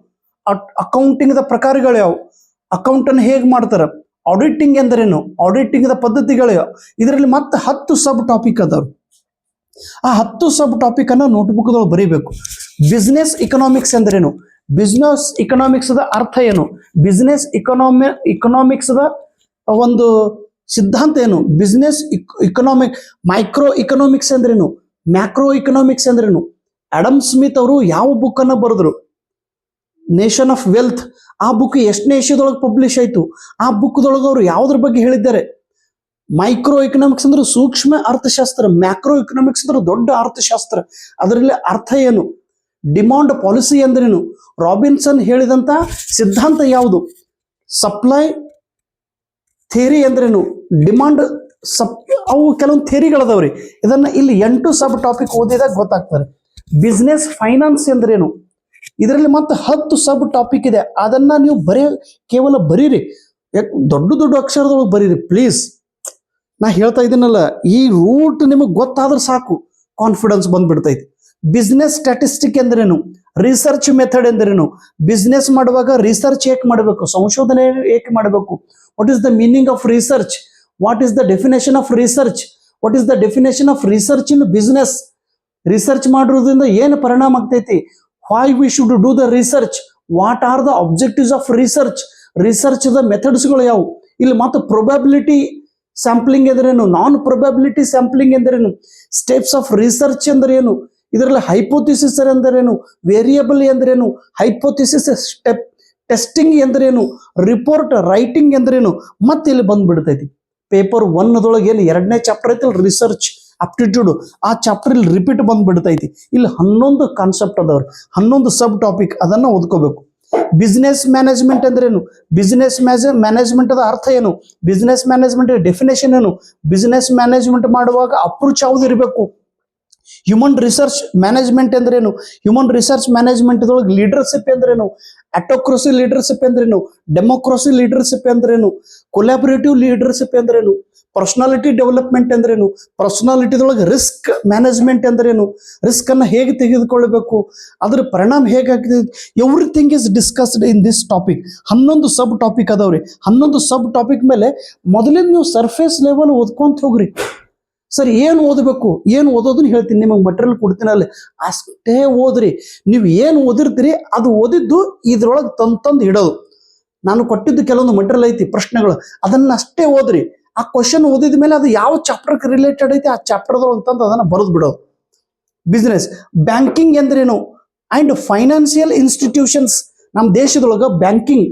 ಅಕೌಂಟಿಂಗ್ ದ ಪ್ರಕಾರಗಳು ಯಾವುವು ಅಕೌಂಟ್ ಅನ್ನು ಹೇಗೆ ಮಾಡ್ತಾರೆ? ಆಡಿಟಿಂಗ್ ಎಂದರೇನು? ಆಡಿಟಿಂಗ್ ದ ಪದ್ಧತಿಗಳು. ಇದರಲ್ಲಿ ಮತ್ತೆ ಹತ್ತು ಸಬ್ ಟಾಪಿಕ್ ಅದಾವೆ ಆ ಹತ್ತು ಸಬ್ ಟಾಪಿಕ್ ಅನ್ನ ನೋಟ್ಬುಕ್ದೊಳಗೆ ಬರೀಬೇಕು. ಬಿಸ್ನೆಸ್ ಇಕನಾಮಿಕ್ಸ್ ಎಂದರೇನು? ಬಿಸ್ನೆಸ್ ಇಕನಾಮಿಕ್ಸ್ ದ ಅರ್ಥ ಏನು? ಬಿಸ್ನೆಸ್ ಇಕನಾಮಿ ಇಕನಾಮಿಕ್ಸ್ ದ ಒಂದು ಸಿದ್ಧಾಂತ ಏನು? ಬಿಸ್ನೆಸ್ ಇಕನಾಮಿಕ್ ಮೈಕ್ರೋ ಇಕನಾಮಿಕ್ಸ್ ಅಂದ್ರೇನು ಮ್ಯಾಕ್ರೋ ಇಕನಾಮಿಕ್ಸ್ ಅಂದ್ರೇನು ಆಡಮ್ ಸ್ಮಿತ್ ಅವರು ಯಾವ ಬುಕ್ ಅನ್ನ ಬರೆದ್ರು? ನೇಷನ್ ಆಫ್ ವೆಲ್ತ್ ಆ ಬುಕ್ ಎಷ್ಟನೇ ಇಶ್ಯದೊಳಗೆ ಪಬ್ಲಿಷ್ ಆಯಿತು? ಆ ಬುಕ್ದೊಳಗೆ ಅವರು ಯಾವುದ್ರ ಬಗ್ಗೆ ಹೇಳಿದ್ದಾರೆ? ಮೈಕ್ರೋ ಎಕನಾಮಿಕ್ಸ್ ಅಂದ್ರೆ ಸೂಕ್ಷ್ಮ ಅರ್ಥಶಾಸ್ತ್ರ. ಮ್ಯಾಕ್ರೋ ಎಕನಾಮಿಕ್ಸ್ ಅಂದ್ರೆ ದೊಡ್ಡ ಅರ್ಥಶಾಸ್ತ್ರ. ಅದರಲ್ಲಿ ಅರ್ಥ ಏನು? ಡಿಮಾಂಡ್ ಪಾಲಿಸಿ ಅಂದ್ರೇನು? ರಾಬಿನ್ಸನ್ ಹೇಳಿದಂತ ಸಿದ್ಧಾಂತ ಯಾವುದು? ಸಪ್ಲೈ ಥೇರಿ ಅಂದ್ರೇನು? ಡಿಮಾಂಡ್ ಸಪ್ ಅವು ಕೆಲವೊಂದು ಥೇರಿಗಳದವ್ರಿ ಇದನ್ನ ಇಲ್ಲಿ ಎಂಟು ಸಬ್ ಟಾಪಿಕ್ ಓದಿದಾಗ ಗೊತ್ತಾಗ್ತಾರೆ ಬಿಸ್ನೆಸ್ ಫೈನಾನ್ಸ್ ಅಂದ್ರೇನು? ಇದರಲ್ಲಿ ಮತ್ತೆ ಹತ್ತು ಸಬ್ ಟಾಪಿಕ್ ಇದೆ. ಅದನ್ನ ನೀವು ಬರೀ, ಕೇವಲ ಬರೀರಿ. ದೊಡ್ಡ ದೊಡ್ಡ ಅಕ್ಷರದೊಳಗೆ ಬರೀರಿ ಪ್ಲೀಸ್ ನಾ ಹೇಳ್ತಾ ಇದ್ದೀನಲ್ಲ, ಈ ರೂಟ್ ನಿಮಗೆ ಗೊತ್ತಾದ್ರೆ ಸಾಕು. ಕಾನ್ಫಿಡೆನ್ಸ್ ಬಂದ್ಬಿಡ್ತೈತಿ. ಬಿಸ್ನೆಸ್ ಸ್ಟ್ಯಾಟಿಸ್ಟಿಕ್ ಎಂದ್ರೇನು? ರಿಸರ್ಚ್ ಮೆಥಡ್ ಎಂದ್ರೇನು? ಬಿಸ್ನೆಸ್ ಮಾಡುವಾಗ ರಿಸರ್ಚ್ ಏಕೆ ಮಾಡಬೇಕು, ಸಂಶೋಧನೆ ಏಕೆ ಮಾಡಬೇಕು. What is the meaning of research what is the definition of research what is the definition of research in business research ಮಾಡಿರೋದ್ರಿಂದ ಏನು ಪರಿಣಾಮ ಆಗ್ತೈತಿ? Why we should do the research what are the objectives of research research the ಮೆಥಡ್ಸ್ಗಳು ಯಾವುವು ಇಲ್ಲಿ ಮತ್ತು ಪ್ರೊಬ್ಯಾಬಿಲಿಟಿ ಸ್ಯಾಂಪ್ಲಿಂಗ್ ಎಂದರೇನು? ನಾನ್ ಪ್ರೊಬ್ಯಾಬಿಲಿಟಿ ಸ್ಯಾಂಪ್ಲಿಂಗ್ ಎಂದರೇನು? ಸ್ಟೆಪ್ಸ್ ಆಫ್ ರಿಸರ್ಚ್ ಎಂದರೇನು? ಇದರಲ್ಲಿ ಹೈಪೋಥಿಸಿಸ್ ಎಂದರೇನು? ವೇರಿಯಬಲ್ ಎಂದರೇನು? ಹೈಪೋಥಿಸಿಸ್ ಸ್ಟೆಪ್ ಟೆಸ್ಟಿಂಗ್ ಎಂದರೇನು? ರಿಪೋರ್ಟ್ ರೈಟಿಂಗ್ ಎಂದರೇನು? ಮತ್ತೆ ಇಲ್ಲಿ ಬಂದ್ಬಿಡ್ತೈತಿ. ಪೇಪರ್ ಒನ್ದೊಳಗೆ ಏನು ಎರಡನೇ ಚಾಪ್ಟರ್ ಐತಲ್ಲ ರಿಸರ್ಚ್ ಅಪ್ಟಿಟ್ಯೂಡ್ ಆ ಚಾಪ್ಟರ್ ಇಲ್ಲಿ ರಿಪೀಟ್ ಬಂದ್ಬಿಡ್ತೈತಿ. ಇಲ್ಲಿ ಹನ್ನೊಂದು ಕಾನ್ಸೆಪ್ಟ್ ಅದಾವ್ರಿ. ಹನ್ನೊಂದು ಸಬ್ ಟಾಪಿಕ್ ಅದನ್ನ ಓದ್ಕೋಬೇಕು. ಬಿಸ್ನೆಸ್ ಮ್ಯಾನೇಜ್ಮೆಂಟ್ ಅಂದ್ರೇನು? ಬಿಸ್ನೆಸ್ ಮ್ಯಾಜ ಮ್ಯಾನೇಜ್ಮೆಂಟ್ ಅರ್ಥ ಏನು? ಬಿಸ್ನೆಸ್ ಮ್ಯಾನೇಜ್ಮೆಂಟ್ ಡೆಫಿನೇಷನ್ ಏನು? ಬಿಸ್ನೆಸ್ ಮ್ಯಾನೇಜ್ಮೆಂಟ್ ಮಾಡುವಾಗ ಅಪ್ರೋಚ್ ಯಾವ್ದು ಇರಬೇಕು? ಹ್ಯೂಮನ್ ರಿಸರ್ಚ್ ಮ್ಯಾನೇಜ್ಮೆಂಟ್ ಅಂದ್ರೇನು? ಹ್ಯೂಮನ್ ರಿಸರ್ಚ್ ಮ್ಯಾನೇಜ್ಮೆಂಟ್ ಒಳಗೆ ಲೀಡರ್ಶಿಪ್ ಅಂದ್ರೇನು? ಅಟೋಕ್ರಸಿ ಲೀಡರ್ಶಿಪ್ ಅಂದ್ರೇನು? ಡೆಮೋಕ್ರಸಿ ಲೀಡರ್ಶಿಪ್ ಅಂದ್ರೇನು? ಕೊಲಾಬರೇಟಿವ್ ಲೀಡರ್ಶಿಪ್ ಅಂದ್ರೇನು? ಪರ್ಸನಾಲಿಟಿ ಡೆವಲಪ್ಮೆಂಟ್ ಅಂದ್ರೇನು? ಪರ್ಸನಾಲಿಟಿದೊಳಗೆ ರಿಸ್ಕ್ ಮ್ಯಾನೇಜ್ಮೆಂಟ್ ಅಂದ್ರೇನು? ರಿಸ್ಕ್ ಅನ್ನ ಹೇಗೆ ತೆಗೆದುಕೊಳ್ಳಬೇಕು? ಅದ್ರ ಪರಿಣಾಮ ಹೇಗಾಗ್ತದೆ everything is discussed in this topic ಹನ್ನೊಂದು ಸಬ್ ಟಾಪಿಕ್ ಅದಾವ್ರಿ. ಹನ್ನೊಂದು ಸಬ್ ಟಾಪಿಕ್ ಮೇಲೆ ಮೊದಲಿನ ನೀವು ಸರ್ಫೇಸ್ ಲೆವೆಲ್ ಓದ್ಕೊಂತ ಹೋಗ್ರಿ. ಸರ್, ಏನು ಓದಬೇಕು? ಏನು ಓದೋದನ್ನ ಹೇಳ್ತೀನಿ. ನಿಮಗೆ ಮಟೀರಿಯಲ್ ಕೊಡ್ತೀನಿ ಅಲ್ಲಿ. ಅಷ್ಟೇ ಓದ್ರಿ. ನೀವು ಏನು ಓದಿರ್ತೀರಿ, ಅದು ಓದಿದ್ದು ಇದ್ರೊಳಗೆ ತಂದು ತಂದು ಇಡೋದು. ನಾನು ಕೊಟ್ಟಿದ್ದು ಕೆಲವೊಂದು ಮಟೀರಿಯಲ್ ಐತಿ, ಪ್ರಶ್ನೆಗಳು. ಅದನ್ನ ಅಷ್ಟೇ ಓದ್ರಿ. ಆ ಕ್ವಶನ್ ಓದಿದ ಮೇಲೆ ಅದು ಯಾವ ಚಾಪ್ಟರ್ಗೆ ರಿಲೇಟೆಡ್ ಐತೆ, ಆ ಚಾಪ್ಟರ್ದು ಅಂತಂದು ಅದನ್ನ ಬರೆದು ಬಿಡೋದು. ಬಿಸ್ನೆಸ್ ಬ್ಯಾಂಕಿಂಗ್ ಎಂದ್ರೇನು ಅಂಡ್ ಫೈನಾನ್ಸಿಯಲ್ ಇನ್ಸ್ಟಿಟ್ಯೂಷನ್ಸ್ ನಮ್ಮ ದೇಶದೊಳಗೆ ಬ್ಯಾಂಕಿಂಗ್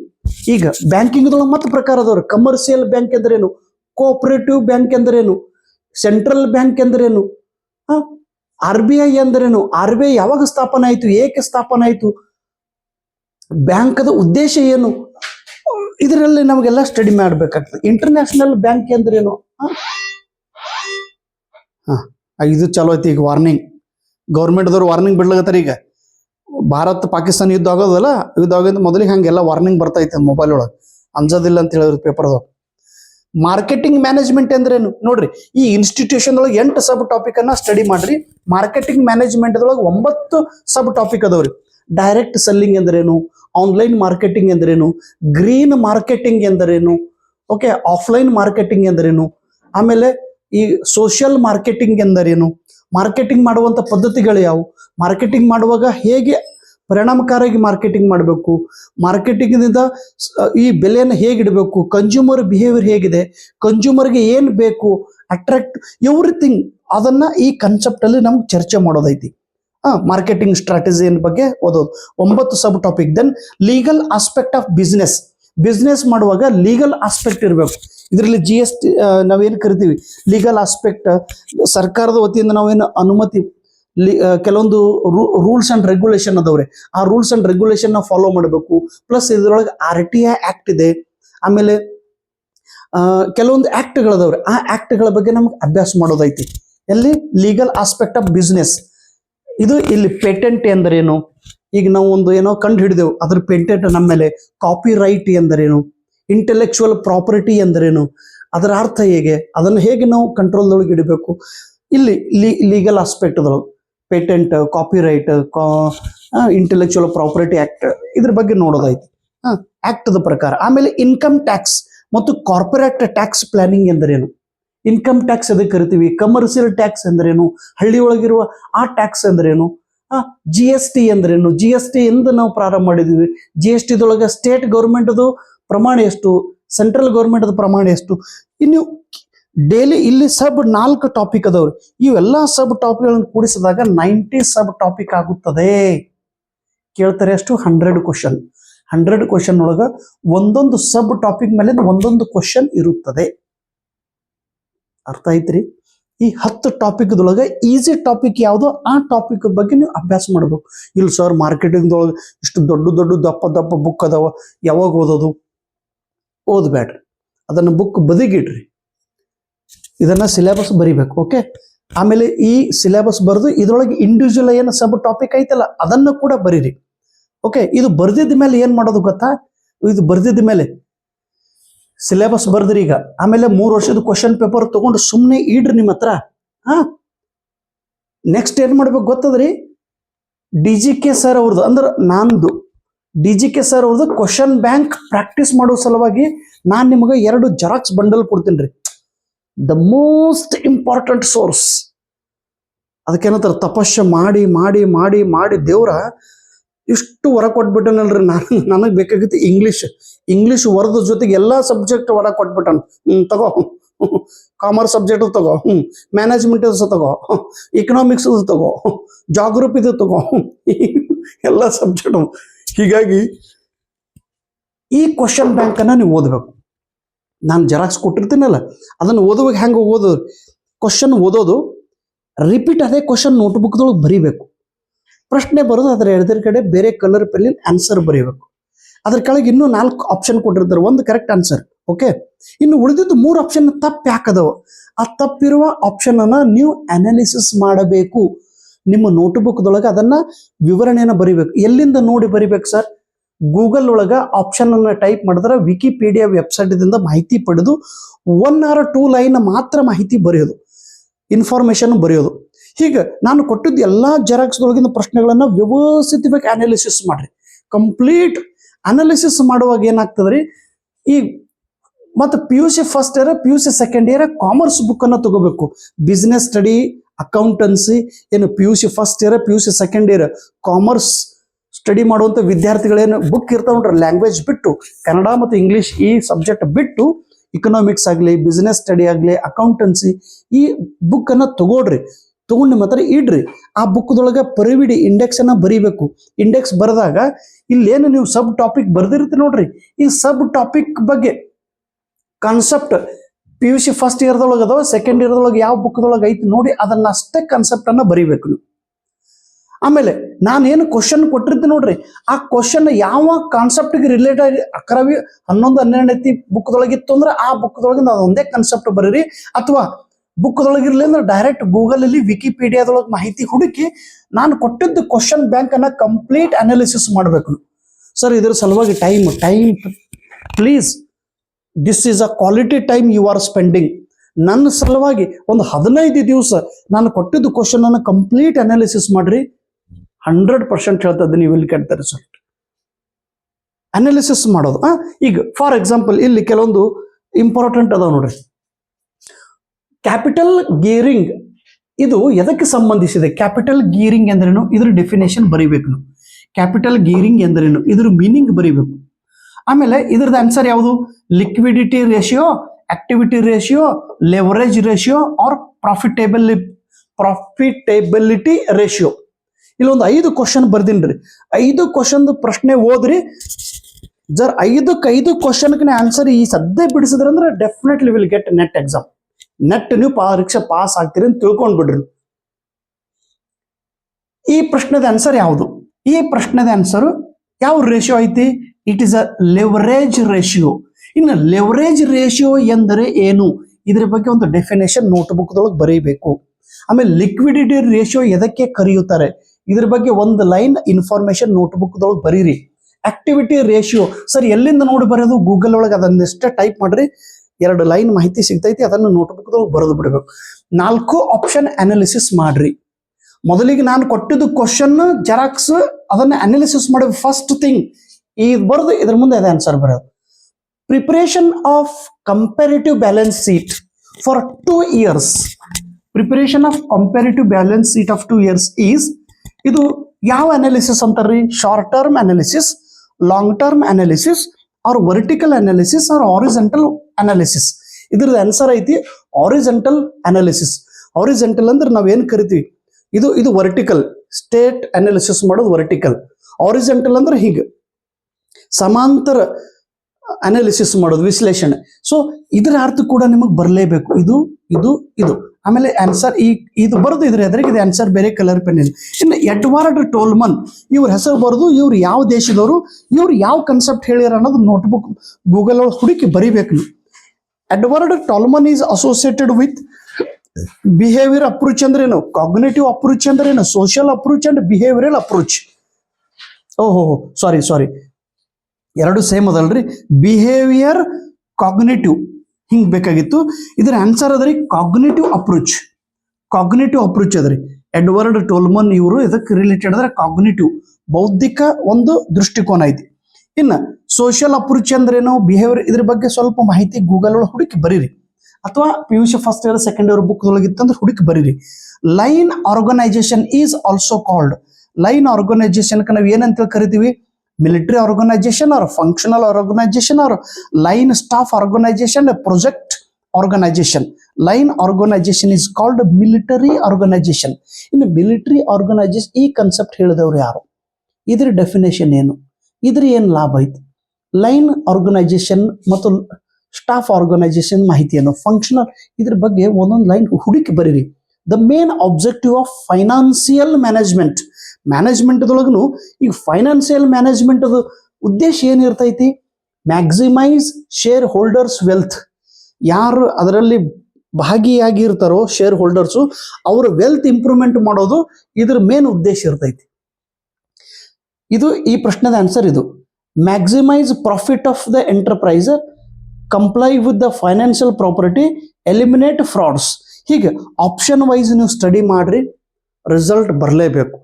ಈಗ ಬ್ಯಾಂಕಿಂಗ್ದೊಳಗೆ ಮತ್ತೆ ಪ್ರಕಾರ ಅದಾವ್ರಿ? ಕಮರ್ಷಿಯಲ್ ಬ್ಯಾಂಕ್ ಎಂದ್ರೇನು ಕೋಆಪರೇಟಿವ್ ಬ್ಯಾಂಕ್ ಎಂದರೇನು ಸೆಂಟ್ರಲ್ ಬ್ಯಾಂಕ್ ಎಂದರೇನು ಆರ್ ಬಿ ಐ ಎಂದ್ರೇನು ಆರ್ ಬಿ ಐ ಯಾವಾಗ ಸ್ಥಾಪನೆ ಆಯಿತು? ಏಕೆ ಸ್ಥಾಪನೆ ಆಯಿತು? ಬ್ಯಾಂಕದ ಉದ್ದೇಶ ಏನು? ಇದರಲ್ಲಿ ನಮಗೆಲ್ಲ ಸ್ಟಡಿ ಮಾಡಬೇಕಾಗ್ತದೆ. ಇಂಟರ್ನ್ಯಾಷನಲ್ ಬ್ಯಾಂಕ್ ಅಂದ್ರೇನು? ಹಾ? ಇದು ಚಲೋ ಐತಿ ಈಗ ವಾರ್ನಿಂಗ್ ಗೌರ್ಮೆಂಟ್ದವ್ರು ವಾರ್ನಿಂಗ್ ಬಿಡ್ಲಾಗತ್ತಾರ ಈಗ. ಭಾರತ್ ಪಾಕಿಸ್ತಾನ ಯುದ್ಧ ಆಗೋದಲ್ಲ, ಯುದ್ಧ ಆಗೋದ್ ಮೊದಲಿಗೆ ಹಂಗೆಲ್ಲ ವಾರ್ನಿಂಗ್ ಬರ್ತೈತೆ ಮೊಬೈಲ್ ಒಳಗೆ. ಅಂಜೋದಿಲ್ಲ ಅಂತ ಹೇಳಿದ್ರು ಪೇಪರ್ದಾಗ ಮಾರ್ಕೆಟಿಂಗ್ ಮ್ಯಾನೇಜ್ಮೆಂಟ್ ಅಂದ್ರೇನು? ನೋಡ್ರಿ, ಈ ಇನ್ಸ್ಟಿಟ್ಯೂಷನ್ ಒಳಗೆ ಎಂಟು ಸಬ್ ಟಾಪಿಕ್ ಅನ್ನ ಸ್ಟಡಿ ಮಾಡ್ರಿ. ಮಾರ್ಕೆಟಿಂಗ್ ಮ್ಯಾನೇಜ್ಮೆಂಟ್ ಒಳಗೆ ಒಂಬತ್ತು ಸಬ್ ಟಾಪಿಕ್ ಅದಾವ್ರಿ. ಡೈರೆಕ್ಟ್ ಸೆಲ್ಲಿಂಗ್ ಎಂದರೇನು? ಆನ್ಲೈನ್ ಮಾರ್ಕೆಟಿಂಗ್ ಎಂದರೇನು? ಗ್ರೀನ್ ಮಾರ್ಕೆಟಿಂಗ್ ಎಂದರೇನು? ಓಕೆ ಆಫ್ಲೈನ್ ಮಾರ್ಕೆಟಿಂಗ್ ಎಂದರೇನು? ಆಮೇಲೆ ಈ ಸೋಷಿಯಲ್ ಮಾರ್ಕೆಟಿಂಗ್ ಎಂದರೇನು? ಮಾರ್ಕೆಟಿಂಗ್ ಮಾಡುವಂತ ಪದ್ಧತಿಗಳು ಯಾವುವು? ಮಾರ್ಕೆಟಿಂಗ್ ಮಾಡುವಾಗ ಹೇಗೆ ಪರಿಣಾಮಕಾರಿಯಾಗಿ ಮಾರ್ಕೆಟಿಂಗ್ ಮಾಡಬೇಕು? ಮಾರ್ಕೆಟಿಂಗ್ನಿಂದ ಈ ಬೆಲೆಯನ್ನು ಹೇಗಿಡಬೇಕು ಕನ್ಸ್ಯೂಮರ್ ಬಿಹೇವಿಯರ್ ಹೇಗಿದೆ? ಕನ್ಸ್ಯೂಮರ್ಗೆ ಏನು ಬೇಕು? ಅಟ್ರಾಕ್ಟ್ ಎವ್ರಿಥಿಂಗ್ ಅದನ್ನ ಈ ಕಾನ್ಸೆಪ್ಟ್ ಅಲ್ಲಿ ನಮ್ಗೆ ಚರ್ಚೆ ಮಾಡೋದೈತಿ. ಮಾರ್ಕೆಟಿಂಗ್ ಸ್ಟ್ರಾಟಜಿ ಬಗ್ಗೆ ಓದೋದು. ಒಂಬತ್ತು sub topic then legal aspect of business business ಮಾಡುವಾಗ ಲೀಗಲ್ ಆಸ್ಪೆಕ್ಟ್ ಇರಬೇಕು. ಇದರಲ್ಲಿ ಜಿ ಎಸ್ ಟಿ ನಾವೇನು ಕರಿತೀವಿ? ಲೀಗಲ್ ಆಸ್ಪೆಕ್ಟ್ ಸರ್ಕಾರದ ವತಿಯಿಂದ ನಾವೇನು ಅನುಮತಿ ಕೆಲವೊಂದು ರೂಲ್ಸ್ ಅಂಡ್ ರೆಗ್ಯುಲೇಷನ್ ಅದಾವ್ರೆ. ಆ ರೂಲ್ಸ್ ಅಂಡ್ ರೆಗ್ಯುಲೇಷನ್ನ ಫಾಲೋ ಮಾಡಬೇಕು. ಪ್ಲಸ್ ಇದರೊಳಗೆ ಆರ್ ಟಿ ಐ ಆಕ್ಟ್ ಇದೆ. ಆಮೇಲೆ ಕೆಲವೊಂದು ಆಕ್ಟ್ಗಳದಾವ್ರಿ ಆ ಆ್ಯಕ್ಟ್ಗಳ ಬಗ್ಗೆ ನಮ್ಗೆ ಅಭ್ಯಾಸ ಮಾಡೋದೈತಿ. ಎಲ್ಲಿ? ಲೀಗಲ್ ಆಸ್ಪೆಕ್ಟ್ ಆಫ್ ಬಿಸ್ನೆಸ್ ಇದು ಇಲ್ಲಿ ಪೇಟೆಂಟ್ ಎಂದರೇನು? ಈಗ ನಾವು ಒಂದು ಏನೋ ಕಂಡು ಹಿಡಿದೆವು ಅದ್ರ ಪೇಟೆಂಟ್ ನಮ್ಮ ಮೇಲೆ ಕಾಪಿ ರೈಟ್ ಎಂದರೇನು? ಇಂಟೆಲೆಕ್ಚುವಲ್ ಪ್ರಾಪರ್ಟಿ ಎಂದರೇನು? ಅದರ ಅರ್ಥ ಹೇಗೆ? ಅದನ್ನು ಹೇಗೆ ನಾವು ಕಂಟ್ರೋಲ್ದೊಳಗೆ ಇಡಬೇಕು? ಇಲ್ಲಿ ಲೀಗಲ್ ಆಸ್ಪೆಕ್ಟ್ ಅದ್ರೊಳಗೆ patent copyright intellectual property act ಇದ್ರ ಬಗ್ಗೆ ನೋಡೋದಾಯ್ತು. ಆ್ಯಕ್ಟ್ದ ಪ್ರಕಾರ. ಆಮೇಲೆ ಇನ್ಕಮ್ ಟ್ಯಾಕ್ಸ್ ಮತ್ತು ಕಾರ್ಪೊರೇಟ್ ಟ್ಯಾಕ್ಸ್ ಪ್ಲಾನಿಂಗ್ ಎಂದರೇನು? ಇನ್ಕಮ್ ಟ್ಯಾಕ್ಸ್ ಅದಕ್ಕೆ ಕರಿತೀವಿ? ಕಮರ್ಷಿಯಲ್ ಟ್ಯಾಕ್ಸ್ ಅಂದ್ರೇನು? ಹಳ್ಳಿ ಒಳಗಿರುವ ಆ ಟ್ಯಾಕ್ಸ್ ಎಂದರೇನು ಜಿ ಎಸ್ ಟಿ ಅಂದ್ರೇನು? ಜಿ ಎಸ್ ಟಿ ಎಂದ ನಾವು ಪ್ರಾರಂಭ ಮಾಡಿದೀವಿ. ಜಿ ಎಸ್ ಟಿದೊಳಗೆ ಸ್ಟೇಟ್ ಗೌರ್ಮೆಂಟ್ದು ಪ್ರಮಾಣ ಎಷ್ಟು? ಸೆಂಟ್ರಲ್ ಗೌರ್ಮೆಂಟ್ದ ಪ್ರಮಾಣ ಎಷ್ಟು? ಇನ್ನು ಡೈಲಿ ಇಲ್ಲಿ ಸಬ್ ನಾಲ್ಕು ಟಾಪಿಕ್ ಅದಾವ್ರಿ. ಇವೆಲ್ಲ ಸಬ್ ಟಾಪಿಕ್ಗಳನ್ನು ಕೂಡಿಸಿದಾಗ ನೈಂಟಿ ಸಬ್ ಟಾಪಿಕ್ ಆಗುತ್ತದೆ. ಕೇಳ್ತಾರೆ ಅಷ್ಟು? ಹಂಡ್ರೆಡ್ ಕ್ವಶನ್ ಹಂಡ್ರೆಡ್ ಕ್ವಶನ್ ಒಳಗ ಒಂದೊಂದು ಸಬ್ ಟಾಪಿಕ್ ಮೇಲೆ ಒಂದೊಂದು ಕ್ವಶನ್ ಇರುತ್ತದೆ. ಅರ್ಥ ಐತ್ರಿ? ಈ ಹತ್ತು ಟಾಪಿಕ್ದೊಳಗೆ ಈಸಿ ಟಾಪಿಕ್ ಯಾವುದು ಆ ಟಾಪಿಕ್ ಬಗ್ಗೆ ನೀವು ಅಭ್ಯಾಸ ಮಾಡಬೇಕು. ಇಲ್ಲ ಸರ್ ಮಾರ್ಕೆಟಿಂಗ್ದೊಳಗೆ ಇಷ್ಟು ದೊಡ್ಡ ದೊಡ್ಡ ದಪ್ಪ ದಪ್ಪ ಬುಕ್ ಅದಾವ, ಯಾವಾಗ ಓದೋದು? ಓದ್ಬೇಡ್ರಿ ಅದನ್ನು ಬುಕ್ ಬದಿಗಿಡ್ರಿ. ಇದನ್ನ ಸಿಲೆಬಸ್ ಬರಿಬೇಕು ಓಕೆ ಆಮೇಲೆ ಈ ಸಿಲೆಬಸ್ ಬರೆದು ಇದರೊಳಗೆ ಇಂಡಿವಿಜುವಲ್ ಏನು ಸಬ್ ಟಾಪಿಕ್ ಐತಲ್ಲ, ಅದನ್ನು ಕೂಡ ಬರೀರಿ. ಓಕೆ ಇದು ಬರ್ದಿದ್ದ ಮೇಲೆ ಏನು ಮಾಡೋದು ಗೊತ್ತಾ? ಇದು ಬರ್ದಿದ್ದ ಮೇಲೆ ಸಿಲೆಬಸ್ ಬರ್ದ್ರಿ ಈಗ. ಆಮೇಲೆ ಮೂರು ವರ್ಷದ ಕ್ವಶನ್ ಪೇಪರ್ ತಗೊಂಡು ಸುಮ್ಮನೆ ಇಡ್ರಿ ನಿಮ್ಮ ಹತ್ರ. ಹಾ? ನೆಕ್ಸ್ಟ್ ಏನು ಮಾಡ್ಬೇಕು ಗೊತ್ತದ್ರಿ? ಡಿ ಜಿ ಕೆ ಸರ್ ಅವ್ರದ್ದು ಅಂದ್ರೆ ನಂದು ಡಿ ಜಿ ಕೆ ಸರ್ ಅವ್ರದ್ದು ಕ್ವಶನ್ ಬ್ಯಾಂಕ್ ಪ್ರಾಕ್ಟೀಸ್ ಮಾಡೋ ಸಲುವಾಗಿ ನಾನು ನಿಮಗೆ ಎರಡು ಜೆರಾಕ್ಸ್ ಬಂಡಲ್ ಕೊಡ್ತೀನಿ ರೀ ದ ಮೋಸ್ಟ್ ಇಂಪಾರ್ಟೆಂಟ್ ಸೋರ್ಸ್ ಅದಕ್ಕೇನಂತಾರೆ ತಪಸ್ಸು ಮಾಡಿ ಮಾಡಿ ಮಾಡಿ ಮಾಡಿ ದೇವ್ರ ಇಷ್ಟು ಹೊರ ಕೊಟ್ಬಿಟ್ಟನಲ್ರಿ. ನಾನು, ನನಗೆ ಬೇಕಾಗಿತ್ತು ಇಂಗ್ಲೀಷ್ ಇಂಗ್ಲೀಷ್ ವರದ ಜೊತೆಗೆ ಎಲ್ಲಾ ಸಬ್ಜೆಕ್ಟ್ ಹೊರ ಕೊಟ್ಬಿಟ್ಟನು. ಹ್ಮ್, ತಗೋ. ಕಾಮರ್ಸ್ ಸಬ್ಜೆಕ್ಟ್ ತಗೋ. ಹ್ಮ್ ಮ್ಯಾನೇಜ್ಮೆಂಟ್ ತಗೋ. ಇಕನಾಮಿಕ್ಸ್ ತಗೋ. ಜಾಗ್ರಫಿದು ತಗೋ. ಎಲ್ಲ ಸಬ್ಜೆಕ್ಟ್ ಹೀಗಾಗಿ ಈ ಕ್ವಶನ್ ಬ್ಯಾಂಕನ್ನು ನೀವು ಓದಬೇಕು. ನಾನು ಜೆರಾಕ್ಸ್ ಕೊಟ್ಟಿರ್ತೀನಲ್ಲ, ಅದನ್ನು ಓದುವಾಗ ಹೆಂಗೆ ಓದೋದು ಕ್ವಶನ್ ಓದೋದು ರಿಪೀಟ್ ಅದೇ ಕ್ವಶನ್ ನೋಟ್ಬುಕ್ದೊಳಗೆ ಬರೀಬೇಕು. ಪ್ರಶ್ನೆ ಬರೋದು, ಅದರ ಎಡದ್ರ ಕಡೆ ಬೇರೆ ಕಲರ್ ಪೆಲ್ಲಿನ ಆನ್ಸರ್ ಬರೀಬೇಕು. ಅದ್ರ ಕೆಳಗೆ ಇನ್ನೂ ನಾಲ್ಕು ಆಪ್ಷನ್ ಕೊಟ್ಟಿರ್ತಾರೆ. ಒಂದು ಕರೆಕ್ಟ್ ಆನ್ಸರ್ ಓಕೆ ಇನ್ನು ಉಳಿದಿದ್ದು ಮೂರು ಆಪ್ಷನ್ ತಪ್ಪು ಯಾಕದವ? ಆ ತಪ್ಪಿರುವ ಆಪ್ಷನ್ ಅನ್ನ ನೀವು ಅನಾಲಿಸಿಸ್ ಮಾಡಬೇಕು. ನಿಮ್ಮ ನೋಟ್ಬುಕ್ದೊಳಗೆ ಅದನ್ನ ವಿವರಣೆಯನ್ನು ಬರಿಬೇಕು. ಎಲ್ಲಿಂದ ನೋಡಿ ಬರಿಬೇಕು ಸರ್ ಗೂಗಲ್ ಒಳಗ ಆಪ್ಷನ್ ಅನ್ನ ಟೈಪ್ ಮಾಡಿದ್ರೆ ವಿಕಿಪೀಡಿಯಾ ವೆಬ್ಸೈಟ್ದಿಂದ ಮಾಹಿತಿ ಪಡೆದು ಒನ್ ಆರ್ ಟೂ ಲೈನ್ ಮಾತ್ರ ಮಾಹಿತಿ ಬರೆಯೋದು. ಇನ್ಫಾರ್ಮೇಶನ್ ಬರೆಯೋದು. ಹೀಗೆ ನಾನು ಕೊಟ್ಟಿದ್ದ ಎಲ್ಲಾ ಜೆರಾಕ್ಸ್ದೊಳಗಿನ ಪ್ರಶ್ನೆಗಳನ್ನ ವ್ಯವಸ್ಥಿತವಾಗಿ ಅನಾಲಿಸಿಸ್ ಮಾಡ್ರಿ. ಕಂಪ್ಲೀಟ್ ಅನಾಲಿಸಿಸ್ ಮಾಡುವಾಗ ಏನಾಗ್ತದ್ರಿ? ಈ ಮತ್ತು P U C first year P U C second year commerce book ಅನ್ನ ತಗೋಬೇಕು. ಬಿಸ್ನೆಸ್ ಸ್ಟಡಿ ಅಕೌಂಟೆನ್ಸಿ ಏನು P U C first year P U C second year commerce study ಮಾಡುವಂಥ ವಿದ್ಯಾರ್ಥಿಗಳೇನು ಬುಕ್ ಇರ್ತಾವ ನೋಡ್ರಿ ಲ್ಯಾಂಗ್ವೇಜ್ ಬಿಟ್ಟು, ಕನ್ನಡ ಮತ್ತು ಇಂಗ್ಲಿಷ್ ಈ ಸಬ್ಜೆಕ್ಟ್ ಬಿಟ್ಟು ಇಕನಾಮಿಕ್ಸ್ ಆಗಲಿ ಬಿಸ್ನೆಸ್ ಸ್ಟಡಿ ಆಗಲಿ ಅಕೌಂಟೆನ್ಸಿ ಈ ಬುಕ್ ಅನ್ನ ತಗೊಳ್ರಿ. ತಗೊಂಡು ಮಾತ್ರ ಇಡ್ರಿ. ಆ ಬುಕ್ದೊಳಗೆ ಪರಿವಿಡಿ ಇಂಡೆಕ್ಸ್ ಅನ್ನ ಬರೀಬೇಕು. ಇಂಡೆಕ್ಸ್ ಬರೆದಾಗ ಇಲ್ಲೇನು ನೀವು ಸಬ್ ಟಾಪಿಕ್ ಬರ್ದಿರುತ್ತೆ ನೋಡ್ರಿ. ಈ ಸಬ್ ಟಾಪಿಕ್ ಬಗ್ಗೆ concept P U C first ಇಯರ್ದೊಳಗೆ ಅದಾವ ಸೆಕೆಂಡ್ ಇಯರ್ದೊಳಗೆ ಯಾವ ಬುಕ್ದೊಳಗೆ ಐತಿ ನೋಡಿ ಅದನ್ನ ಅಷ್ಟೇ ಕಾನ್ಸೆಪ್ಟ್ ಅನ್ನ ಬರೀಬೇಕು ನೀವು. ಆಮೇಲೆ ನಾನೇನು ಕ್ವಶನ್ ಕೊಟ್ಟಿರ್ತೀನಿ ನೋಡ್ರಿ. ಆ ಕ್ವಶನ್ ಯಾವ ಕಾನ್ಸೆಪ್ಟಿಗೆ ರಿಲೇಟ್ ಆಗಿ ಅಕ್ರವಿ ಹನ್ನೊಂದು, ಹನ್ನೆರಡು ಐತಿ ಬುಕ್ದೊಳಗೆ ಇತ್ತು ಅಂದ್ರೆ ಆ ಬುಕ್ದೊಳಗಿಂದ ಅದೊಂದೇ ಕಾನ್ಸೆಪ್ಟ್ ಬರೀರಿ. ಅಥವಾ ಬುಕ್ದೊಳಗೆ ಇರಲಿ ಅಂದ್ರೆ ಡೈರೆಕ್ಟ್ ಗೂಗಲ್ ಅಲ್ಲಿ ವಿಕಿಪೀಡಿಯಾದೊಳಗೆ ಮಾಹಿತಿ ಹುಡುಕಿ ನಾನು ಕೊಟ್ಟಿದ್ದ ಕ್ವಶನ್ ಬ್ಯಾಂಕ್ ಅನ್ನ ಕಂಪ್ಲೀಟ್ ಅನಾಲಿಸಿಸ್ ಮಾಡಬೇಕು. ಸರ್, ಇದ್ರ ಸಲುವಾಗಿ time time please this is a quality time you are spending ನನ್ನ ಸಲುವಾಗಿ ಒಂದು ಹದಿನೈದು ದಿವಸ ನಾನು ಕೊಟ್ಟಿದ್ದ ಕ್ವಶನ್ ಅನ್ನು ಕಂಪ್ಲೀಟ್ ಅನಾಲಿಸಿಸ್ ಮಾಡ್ರಿ. ಹಂಡ್ರೆಡ್ ಪರ್ಸೆಂಟ್ ಹೇಳ್ತದೆ ನೀವು ಇಲ್ಲಿ ಕೇಳ್ತಾ ರಿಸಲ್ಟ್ ಅನಾಲಿಸಿಸ್ ಮಾಡೋದು ಈಗ ಫಾರ್ ಎಕ್ಸಾಂಪಲ್ ಇಲ್ಲಿ ಕೆಲವೊಂದು ಇಂಪಾರ್ಟೆಂಟ್ ಅದಾವ ನೋಡ್ರಿ. ಕ್ಯಾಪಿಟಲ್ ಗೇರಿಂಗ್ ಇದು ಎದಕ್ಕೆ ಸಂಬಂಧಿಸಿದೆ? ಕ್ಯಾಪಿಟಲ್ ಗೀರಿಂಗ್ ಎಂದ್ರೇನು? ಇದ್ರ ಡೆಫಿನೇಷನ್ ಬರೀಬೇಕು ಕ್ಯಾಪಿಟಲ್ ಗೀರಿಂಗ್ ಎಂದ್ರೇನು? ಇದ್ರ ಮೀನಿಂಗ್ ಬರೀಬೇಕು. ಆಮೇಲೆ ಇದ್ರದ್ದು ಆನ್ಸರ್ ಯಾವುದು? Liquidity ratio activity ratio leverage ratio or profitable profitability ratio ಇಲ್ಲೊಂದು ಐದು ಕ್ವಶನ್ ಬರ್ದಿನ್ರಿ. ಐದು ಕ್ವಶನ್ ಪ್ರಶ್ನೆ ಓದ್ರಿ. ಜರ್ ಐದಕ್ಕೆ ಐದು ಕ್ವಶನ್ಗೆ ಆನ್ಸರ್ ಈ ಸದ್ಯ ಬಿಡಿಸಿದ್ರೆ ಅಂದ್ರೆ definitely will get net exam net ನೀವು ಪರೀಕ್ಷೆ ಪಾಸ್ ಆಗ್ತೀರಿ ಅಂತ ತಿಳ್ಕೊಂಡ್ ಬಿಡ್ರಿ ಈ ಪ್ರಶ್ನೆದ ಆನ್ಸರ್ ಯಾವುದು? ಈ ಪ್ರಶ್ನೆದ ಆನ್ಸರ್ ಯಾವ ರೇಷಿಯೋ ಐತಿ? It is a leverage ratio ಇನ್ನು ಲೆವರೇಜ್ ರೇಷಿಯೋ ಎಂದರೆ ಏನು? ಇದ್ರ ಬಗ್ಗೆ ಒಂದು ಡೆಫಿನೇಷನ್ ನೋಟ್ಬುಕ್ದೊಳಗೆ ಬರೀಬೇಕು. ಆಮೇಲೆ ಲಿಕ್ವಿಡಿಟಿ ರೇಷಿಯೋ ಎದಕ್ಕೆ ಕರೆಯುತ್ತಾರೆ? ಇದ್ರ ಬಗ್ಗೆ ಒಂದು ಲೈನ್ ಇನ್ಫಾರ್ಮೇಶನ್ ನೋಟ್ಬುಕ್ದೊಳಗೆ ಬರೀರಿ. ಆಕ್ಟಿವಿಟಿ ರೇಷಿಯೋ ಸರ್, ಎಲ್ಲಿಂದ ನೋಡಿ ಬರೋದು? ಗೂಗಲ್ ಒಳಗೆ ಅದನ್ನೆಷ್ಟೇ ಟೈಪ್ ಮಾಡ್ರಿ. ಎರಡು ಲೈನ್ ಮಾಹಿತಿ ಸಿಗ್ತೈತಿ, ಅದನ್ನು ನೋಟ್ಬುಕ್ದೊಳಗೆ ಬರೆದು ಬಿಡಬೇಕು. ನಾಲ್ಕು ಆಪ್ಷನ್ ಅನಾಲಿಸಿಸ್ ಮಾಡ್ರಿ. ಮೊದಲಿಗೆ ನಾನು ಕೊಟ್ಟಿದ್ದು ಕ್ವಶನ್ ಜೆರಾಕ್ಸ್ ಅದನ್ನ ಅನಾಲಿಸಿಸ್ ಮಾಡಿ ಫಸ್ಟ್ ಥಿಂಗ್ ಈ ಬರೆದು ಇದ್ರ ಮುಂದೆ ಅದೇ ಆನ್ಸರ್ ಬರೋದು. Preparation of comparative balance sheet for two years preparation of comparative balance sheet of two years is ಇದು ಯಾವ analysis ಅಂತಾರ್ರಿ? Short term analysis long term analysis or vertical analysis or horizontal analysis ಇದ್ರದ್ದು ಆನ್ಸರ್ ಐತಿ ಆರಿಜೆಂಟಲ್ ಅನಾಲಿಸಿಸ್ ಆರಿಜೆಂಟಲ್ ಅಂದ್ರೆ ನಾವೇನ್ ಕರಿತೀವಿ? ಇದು ಇದು ವರ್ಟಿಕಲ್ ಸ್ಟೇಟ್ ಅನಾಲಿಸಿಸ್ ಮಾಡೋದು ವರ್ಟಿಕಲ್ ಆರಿಜೆಂಟಲ್ ಅಂದ್ರೆ ಹೀಗೆ. ಸಮಾಂತರ ಅನಾಲಿಸಿಸ್ ಮಾಡೋದು, ವಿಶ್ಲೇಷಣೆ. ಸೊ ಇದರ ಅರ್ಥ ಕೂಡ ನಿಮಗೆ ಬರಲೇಬೇಕು. ಇದು ಇದು ಇದು. ಆಮೇಲೆ ಆನ್ಸರ್ ಈ, ಇದು ಬರೋದು ಇದ್ರ ಎದುರಿಗೆ ಇದು ಆನ್ಸರ್ ಬೇರೆ ಕಲರ್ ಪೆನ್ ಇದೆ ಇನ್ನು ಎಡ್ವಾರ್ಡ್ ಟೋಲ್ಮನ್, ಇವ್ರ ಹೆಸರು ಬರೋದು ಇವ್ರು ಯಾವ ದೇಶದವರು, ಇವ್ರು ಯಾವ ಕನ್ಸೆಪ್ಟ್ ಹೇಳ್ಯಾರ ಅನ್ನೋದು ನೋಟ್ಬುಕ್ ಗೂಗಲ್ ಒಳಗೆ ಹುಡುಕಿ ಬರಿಬೇಕು ನೀವು. Edward Tolman is associated with behaviour approach ಅಂದ್ರೆ ಏನು ಕಾಗ್ನೇಟಿವ್ ಅಪ್ರೋಚ್ ಅಂದ್ರೆ social approach and behavioural approach ಓಹೋ ಸಾರಿ ಸಾರಿ ಎರಡು ಸೇಮ್ ಅದಲ್ರಿ. ಬಿಹೇವಿಯರ್ ಕಾಗ್ನೇಟಿವ್ ಹಿಂಗ್ ಬೇಕಾಗಿತ್ತು. ಇದರ ಆನ್ಸರ್ ಅದರಿ ಕಾಗ್ನೇಟಿವ್ ಅಪ್ರೋಚ್ ಕಾಗ್ನೇಟಿವ್ ಅಪ್ರೋಚ್ ಅದರಿ. ಎಡ್ವರ್ಡ್ ಟೋಲ್ಮನ್ ಇವರು ಇದಕ್ಕೆ ರಿಲೇಟೆಡ್ ಅಂದ್ರೆ ಕಾಗ್ನೇಟಿವ್ ಬೌದ್ಧಿಕ ಒಂದು ದೃಷ್ಟಿಕೋನ ಐತಿ. ಇನ್ನು ಸೋಷಿಯಲ್ ಅಪ್ರೂಚಿ ಅಂದ್ರೇನು? ಬಿಹೇವಿಯರ್ ಇದ್ರ ಬಗ್ಗೆ ಸ್ವಲ್ಪ ಮಾಹಿತಿ ಗೂಗಲ್ ಒಳಗೆ ಹುಡುಕಿ ಬರೀರಿ. ಅಥವಾ P U C first year second year book ಒಳಗಿತ್ತಂದ್ರೆ ಹುಡುಕಿ ಬರೀರಿ. Line organisation is also called line organisation ನಾವು ಏನಂತ ಕರಿತೀವಿ? Military organisation or functional organisation or line staff organisation project organisation line organisation is called military organisation ಇನ್ನು ಮಿಲಿಟರಿ ಆರ್ಗನೈಸೇಷನ್ ಈ ಕನ್ಸೆಪ್ಟ್ ಹೇಳಿದವರು ಯಾರು? ಇದ್ರ ಡೆಫಿನೇಷನ್ ಏನು? ಇದ್ರ ಏನು ಲಾಭ ಐತಿ? ಲೈನ್ ಆರ್ಗನೈಸೇಷನ್ ಮತ್ತು ಸ್ಟಾಫ್ ಆರ್ಗನೈಸೇಷನ್ ಮಾಹಿತಿಯನ್ನು ಫಂಕ್ಷನಲ್ ಇದ್ರ ಬಗ್ಗೆ ಒಂದೊಂದು ಲೈನ್ ಹುಡುಕಿ ಬರೀರಿ. The main objective of financial management ಮ್ಯಾನೇಜ್ಮೆಂಟ್ದೊಳಗೂ ಈಗ ಫೈನಾನ್ಸಿಯಲ್ ಮ್ಯಾನೇಜ್ಮೆಂಟ್ ಉದ್ದೇಶ ಏನಿರ್ತೈತಿ ಮ್ಯಾಕ್ಸಿಮೈಸ್ ಶೇರ್ ಹೋಲ್ಡರ್ಸ್ ವೆಲ್ತ್ ಯಾರು ಅದರಲ್ಲಿ ಭಾಗಿಯಾಗಿರ್ತಾರೋ ಶೇರ್ ಹೋಲ್ಡರ್ಸು ಅವ್ರ ವೆಲ್ತ್ ಇಂಪ್ರೂವ್ಮೆಂಟ್ ಮಾಡೋದು ಇದ್ರ ಮೇನ್ ಉದ್ದೇಶ ಇರ್ತೈತಿ. ಇದು ಈ ಪ್ರಶ್ನೆದ ಆನ್ಸರ್ ಇದು. Maximise profit of the enterprise comply with the financial property eliminate frauds ಹೀಗೆ ಆಪ್ಷನ್ ವೈಸ್ ನೀವು ಸ್ಟಡಿ ಮಾಡ್ರಿ ರಿಸಲ್ಟ್ ಬರಲೇಬೇಕು.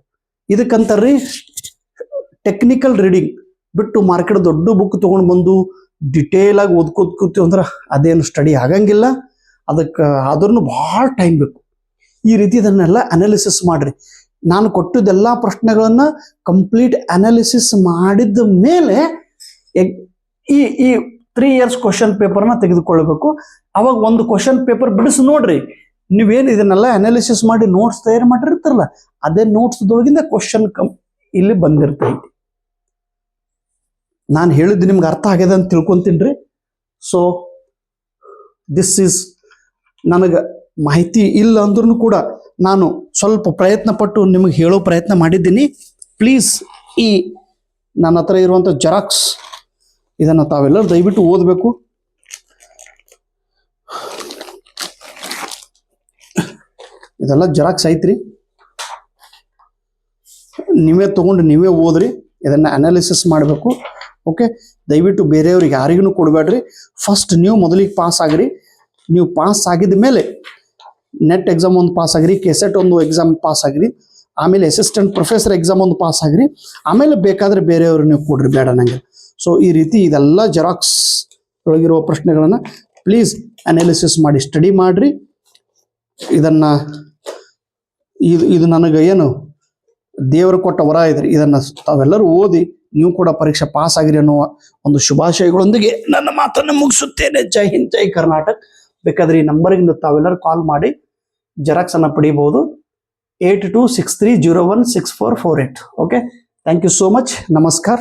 ಇದಕ್ಕಂತಾರ್ರಿ ಟೆಕ್ನಿಕಲ್ ರೀಡಿಂಗ್ ಬಿಟ್ಟು ಮಾರ್ಕೆಟ್ ದೊಡ್ಡ ಬುಕ್ ತೊಗೊಂಡು ಬಂದು ಡಿಟೇಲ್ ಆಗಿ ಓದ್ಕೋದ್ ಕೂತೀವಿ ಅಂದ್ರೆ ಅದೇನು ಸ್ಟಡಿ ಆಗಂಗಿಲ್ಲ. ಅದಕ್ಕೆ ಅದನ್ನು ಭಾಳ ಟೈಮ್ ಬೇಕು. ಈ ರೀತಿ ಇದನ್ನೆಲ್ಲ ಅನಾಲಿಸಿಸ್ ಮಾಡ್ರಿ. ನಾನು ಕೊಟ್ಟಿದ್ದೆಲ್ಲ ಪ್ರಶ್ನೆಗಳನ್ನು ಕಂಪ್ಲೀಟ್ ಅನಾಲಿಸಿಸ್ ಮಾಡಿದ ಮೇಲೆ ಈ ಈ ತ್ರೀ ಇಯರ್ಸ್ ಕ್ವಶನ್ ಪೇಪರ್ನ ತೆಗೆದುಕೊಳ್ಬೇಕು ಅವಾಗ ಒಂದು ಕ್ವಶನ್ ಪೇಪರ್ ಬಿಡಿಸಿ ನೋಡ್ರಿ. ನೀವೇನು ಇದನ್ನೆಲ್ಲ ಅನಾಲಿಸಿಸ್ ಮಾಡಿ ನೋಟ್ಸ್ ತಯಾರು ಮಾಡಿರ್ತಾರಲ್ಲ, ಅದೇ ನೋಟ್ಸ್ದೊಳಗಿಂದ ಕ್ವಶನ್ ಕಮ್ ಇಲ್ಲಿ ಬಂದಿರ್ತೈತಿ. ನಾನು ಹೇಳಿದ್ದು ನಿಮ್ಗೆ ಅರ್ಥ ಆಗ್ಯದ ಅಂತ ತಿಳ್ಕೊಂತೀನಿ ಸೊ ದಿಸ್ ಈಸ್ ನನಗೆ ಮಾಹಿತಿ ಇಲ್ಲ ಅಂದ್ರೂ ಕೂಡ ನಾನು ಸ್ವಲ್ಪ ಪ್ರಯತ್ನ ಪಟ್ಟು ನಿಮಗೆ ಹೇಳೋ ಪ್ರಯತ್ನ ಮಾಡಿದ್ದೀನಿ. ಪ್ಲೀಸ್ ಈ ನನ್ನ ಹತ್ರ ಇರುವಂಥ ಜೆರಾಕ್ಸ್ ಇದನ್ನು ತಾವೆಲ್ಲರೂ ದಯವಿಟ್ಟು ಓದಬೇಕು. ಇದೆಲ್ಲ ಜೆರಾಕ್ಸ್ ಐತ್ರಿ. ನೀವೇ ತೊಗೊಂಡು ನೀವೇ ಓದ್ರಿ, ಇದನ್ನ ಅನಾಲಿಸಿಸ್ ಮಾಡಬೇಕು. ಓಕೆ ದಯವಿಟ್ಟು ಬೇರೆಯವ್ರಿಗೆ ಯಾರಿಗೂ ಕೊಡಬೇಡ್ರಿ. ಫಸ್ಟ್ ನೀವು ಮೊದಲಿಗೆ ಪಾಸ್ ಆಗ್ರಿ. ನೀವು ಪಾಸ್ ಆಗಿದ ಮೇಲೆ ನೆಟ್ ಎಕ್ಸಾಮ್ ಒಂದು ಪಾಸ್ ಆಗ್ರಿ ಕೆಸೆಟ್ ಒಂದು ಎಕ್ಸಾಮ್ ಪಾಸ್ ಆಗ್ರಿ, ಆಮೇಲೆ ಅಸಿಸ್ಟೆಂಟ್ ಪ್ರೊಫೆಸರ್ ಎಕ್ಸಾಮ್ ಒಂದು ಪಾಸ್ ಆಗ್ರಿ, ಆಮೇಲೆ ಬೇಕಾದ್ರೆ ಬೇರೆಯವ್ರು ನೀವು ಕೊಡ್ರಿ ಬೇಡ ನಂಗೆ. ಸೊ ಈ ರೀತಿ ಇದೆಲ್ಲ ಜೆರಾಕ್ಸ್ ಒಳಗಿರುವ ಪ್ರಶ್ನೆಗಳನ್ನು ಪ್ಲೀಸ್ ಅನಾಲಿಸಿಸ್ ಮಾಡಿ ಸ್ಟಡಿ ಮಾಡಿರಿ. ಇದನ್ನ, ಇದು ಇದು ನನಗೆ ಏನು, ದೇವರು ಕೊಟ್ಟ ವರ ಇದ್ರಿ ಇದನ್ನ ತಾವೆಲ್ಲರೂ ಓದಿ, ನೀವು ಕೂಡ ಪರೀಕ್ಷೆ ಪಾಸ್ ಆಗಿರಿ ಅನ್ನುವ ಒಂದು ಶುಭಾಶಯಗಳೊಂದಿಗೆ ನನ್ನ ಮಾತನ್ನು ಮುಗಿಸುತ್ತೇನೆ. ಜೈ ಹಿಂದ್, ಜೈ ಕರ್ನಾಟಕ. ಬೇಕಾದ್ರೆ ಈ ನಂಬರಿಗೆ ತಾವೆಲ್ಲರೂ ಕಾಲ್ ಮಾಡಿ. ಜೆರಾಕ್ಸ್ ಅನ್ನ ಪಡಿಬಹುದು eight two six three zero one six four four eight okay thank you so much ನಮಸ್ಕಾರ.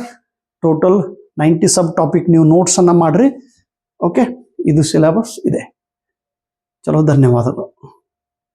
ಟೋಟಲ್ ನೈಂಟಿ ಸಬ್ ಟಾಪಿಕ್ ನೀವು ನೋಟ್ಸ್ ಅನ್ನ ಮಾಡ್ರಿ. ಓಕೆ ಇದು ಸಿಲೆಬಸ್ ಇದೆ. ಚಲೋ, ಧನ್ಯವಾದಗಳು.